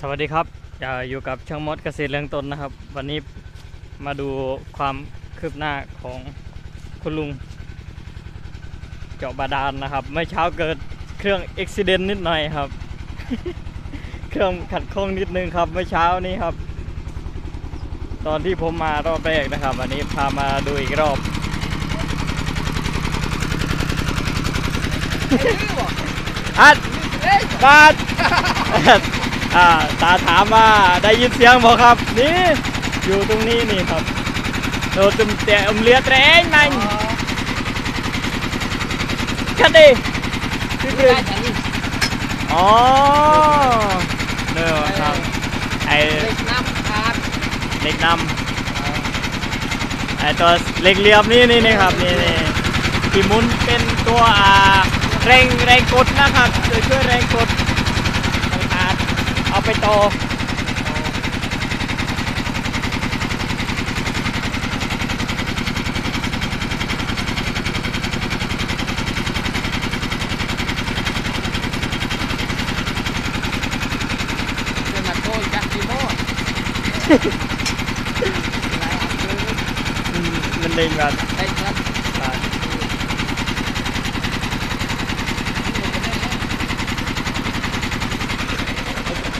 สวัสดีครับอ่าอยู่กับช่างมดเกษตรเรืองตนนะครับ วันนี้มาดูความคืบหน้าของคุณลุง เจาะบาดาลนะครับเมื่อเช้าเกิดเครื่องอุบิเหตุนิดหน่อยครับ เครื่องขัดข้องนิดนึงครับเมื่อเช้านี้ครับ ตอนที่ผมมารอบแรกนะครับ วันนี้พามาดูอีกรอบอัดบาด อ่าตาถามว่าได้ยินเสียงบอกครับนี่อยู่ตรงนี้นี่ครับโดนตุ่มเตะอมเลียแตรงมันกันดิพี่เพื่อนอ๋อเนอะครับไอเล็กน้ำขาดเล็กนำไอตัวเล็กเหลี่ยมนี่นี่นี่ครับนี่นี่ที่หมุนเป็นตัวอ่าแรงแรงกดนะครับช่วยช่วยแรงกดมันขาด เอาไปต่อเป็นมาโกยจากทีโม่อืมมันเด้งแบบ ได้ครับ ขาด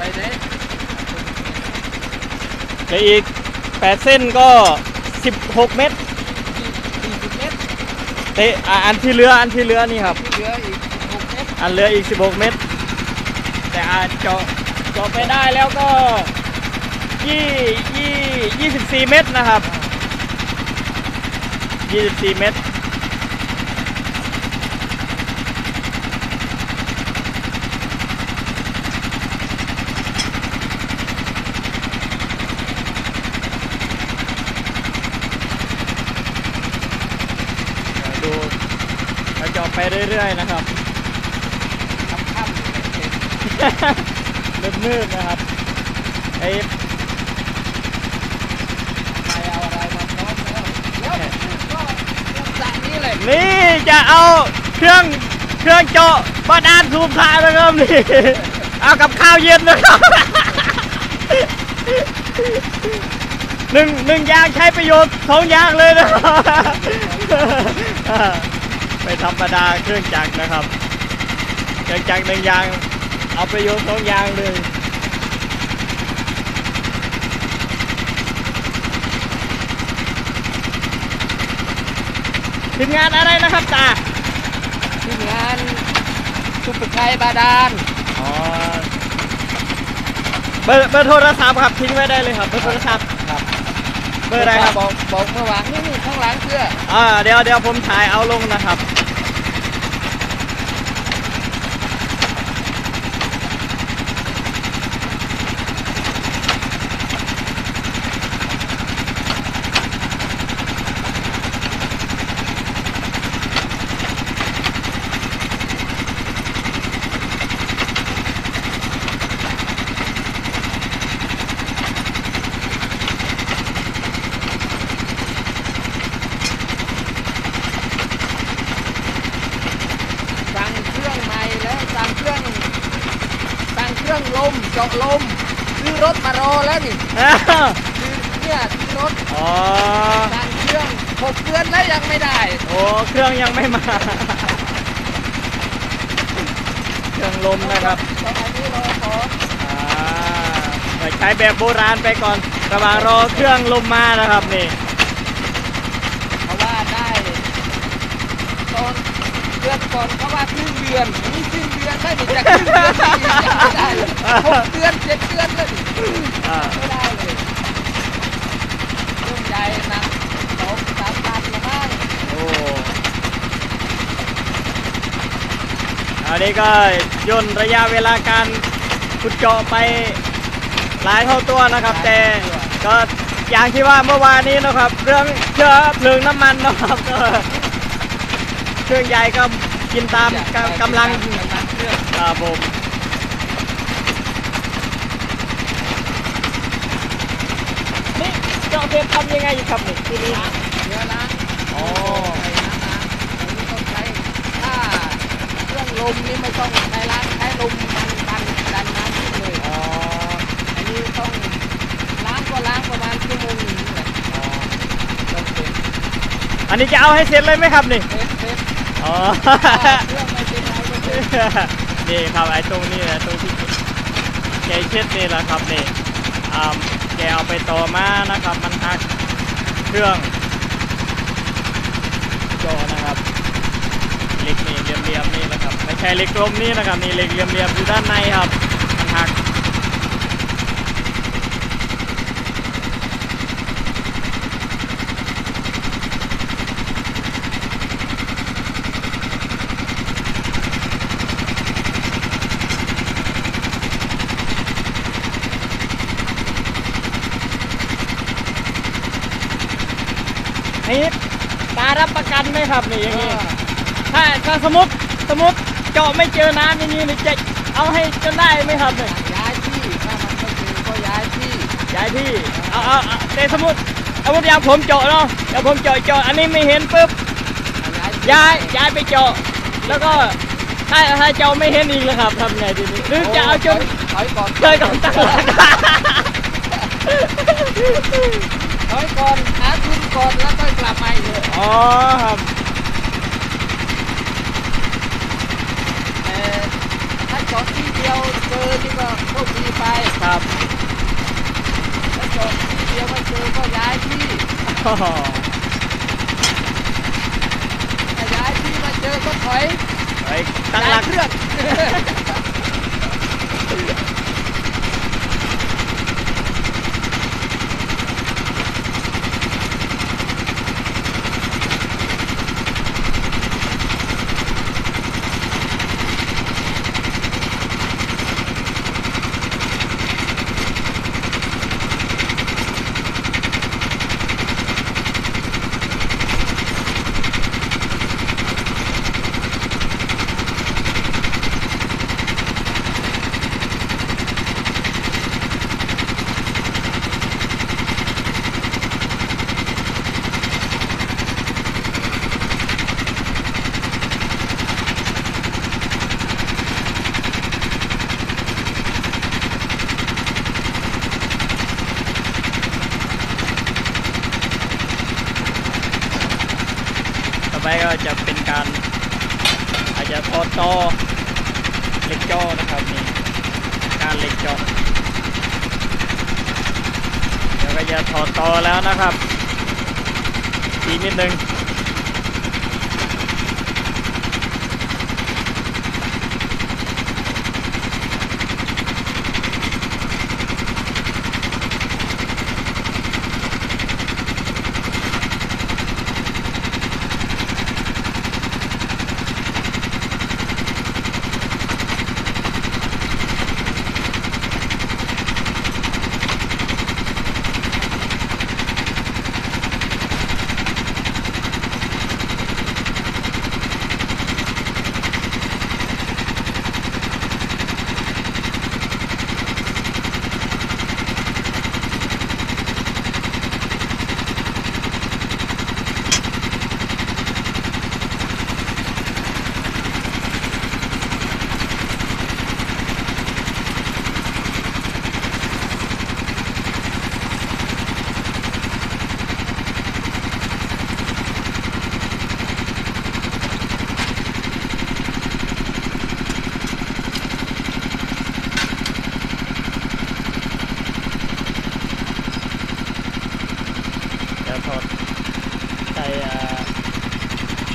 ไปเด้เหลืออีก 8 เส้นก็ 16 เมตรสี่สิบเมตรเตะอะอันที่เหลืออันที่เหลือนี่ครับ ที่เหลืออีกหกเมตรอันเหลืออีก 16 เมตร แต่อาจเจาะเจาะไปได้แล้วก็ยี่ยี่24 เมตรนะครับ 24 เมตร เดี๋ยวดูเราเจาะ ไปเรื่อยๆนะครับค่ำค่ำเต็มมืดๆนะครับไอ้ไปเอาอะไรมาพร้อมแล้วแล้วก็เรื่องสระนี้เลยนี่จะเอาเครื่องเครื่องเจาะบาดาลสูบถ่ายนะครับนี่เอากับข้าวเย็นนะครับหนึ่งหนึ่งอย่างใช้ประโยชน์สองอย่างเลยนะครับ ไม่ธรรมดาเครื่องจักรนะครับเครื่องจักรหนึ่งอย่าง เอาประโยชน์สองอย่างเลยทีมงานอะไรนะครับตาทีมงานสุภชัยบาดาลอ๋อเบอร์เบอร์โทรศัพท์ครับทิ้งไว้ได้เลยครับเบอร์โทรศัพท์ครับเบอร์อะไรครับบอกบอกเมื่อวานนี่นี่ข้างหลังเสื้ออ่าเดี๋ยวเดี๋ยวผมถ่ายเอาลงนะครับ สั่งเครื่องใหม่แล้วสั่งเครื่องสั่งเค รื่องลมเจาะลมซื้อรถมารอแล้วนี่อ้าวซื้อเนี่ยซื้อรถอ๋อสั่งเครื่องหกเดือนแล้วยังไม่ได้ โอ้เครื่องยังไม่มา เครื่องลมนะครับตอนนี้รอขออ่าไปใช้แบบโบราณไปก่อนระหว่างรอเครื่องลมมานะครับนี่ เพราะว่าได้ตอน เดือนก่อนเขาว่าครึ่งเดือนนี่ครึ่งเดือนได้นี่จะครึ่งเดือนนี่ยังไม่ได้เลยหกเดือนเจ็ดเดือนแล้วนี่อ่าไม่ได้เลยเรื่องใหญ่หนักสองสามตันละมั้งโอ้อันนี้ก็ย่นระยะเวลาการขุดเจาะไปหลายเท่าตัวนะครับ แต่ก็อย่างที่ว่าเมื่อวานนี้นะครับ เรื่องเชื้อเพลิงน้ำมันนะครับก็ รื่องใหญ่ก็กินตามกำกำลังกำลังเครื่องครับผมนี่เจาะเสร็จทำยังไงครับนี่ทีนี้เดี๋ยวนะอ๋อ ใส่น้ำนะอันนี้ต้องใช้ถ้าเครื่องลมนี่ไม่ต้องใช้ล้างใช้ลมมันดันดันน้ำขึ้นเลยอ๋อต้องล้างก็ล้างประมาณชั่วโมงหนึงแหละต้องเป็นอันนี้จะเอาให้เสร็จเลยไหมครับนี่เซ็ตเซ็ตอ๋ อเครื่อนี่ครับไอ้ตรงนี้แหละตรงที่แกเช็ดนี่แหละครับนี่แกเอาไปต่อมานะครับมันหักเครื่องจอนะครับเหล็กนี่เหลี่ยมๆนี่นะครับไม่ใช่เหล็กกลมนี่นะครับนี่เหล็กเหลี่ยมๆอยู่ด้านในครับมันหัก นี่ตารับประ กันไหมครับนี่อย่างนี้ถ้าถ้าสมมติสมมติเจาะไม่เจอน้ำอย่างนี้นี่จะเอาให้จนได้ไหมครับเนี่ยย้ายที่ถ้ามันไม่เจอก็ย้ายที่ย้ายที่เอาเอาเอาแต่สมมติสมมติอย่างผมเจาะเนาะเดี๋ยวผมเจาะเจาะอันนี้ไม่เห็นปุ๊บย้ายที่ย้ายย้ายไปเจาะแล้วก็ถ้าถ้าเจาะไม่เห็นอีกเลยครับทำไงทีนี้หรือจะเอาจนถอยก่อนเคยก่อนตั้งหลัก ถอยก่อนหาทุนก่อนแล้วค่อยกลับมาอีกเลยอ๋อครับเอ่อถ้าจอดที่เดียวเจอนี่ก็โชคดีไปครับถ้าจอดที่เดียวไม่เจอก็ย้ายที่อ๋อถ้าย้ายที่มาเจอก็ถอยไปตั้งหย้าลัยกเครื่อง ก็จะเป็นการอาจจะถอดจอเล็กจอนะครับนี่การเล็กจอเดี๋ยวก็จะถอดต่อแล้วนะครับอีกนิดนึง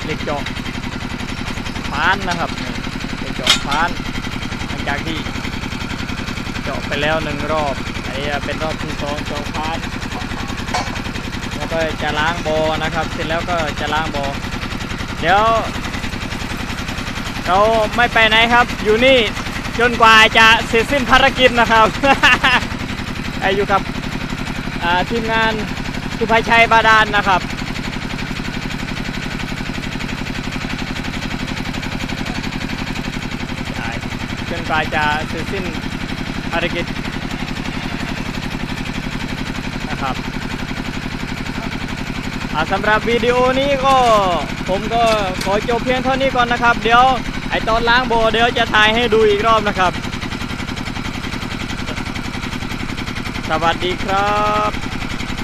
เหล็กเจาะฟานนะครับเหล็กเจาะฟานหลังจากที่เจาะไปแล้วหนึ่งรอบอันนี้เป็นรอบที่สองเจาะฟานแล้วก็จะล้างโบอนะครับ เสร็จแล้วก็จะล้างโบอเดี๋ยวเราไม่ไปไหนครับ อยู่นี่จนกว่าจะเสร็จสิ้นภารกิจนะครับไออยู่กับทีมงานสุภัยชัยบาดาลนะครับได้ จนกว่าจะเสร็จสิ้นภารกิจนะครับสำหรับวิดีโอนี้ก็ผมก็ขอจบเพียงเท่านี้ก่อนนะครับ เดี๋ยวไอตอนล้างโบเดี๋ยวจะถ่ายให้ดูอีกรอบนะครับ สวัสดีครับ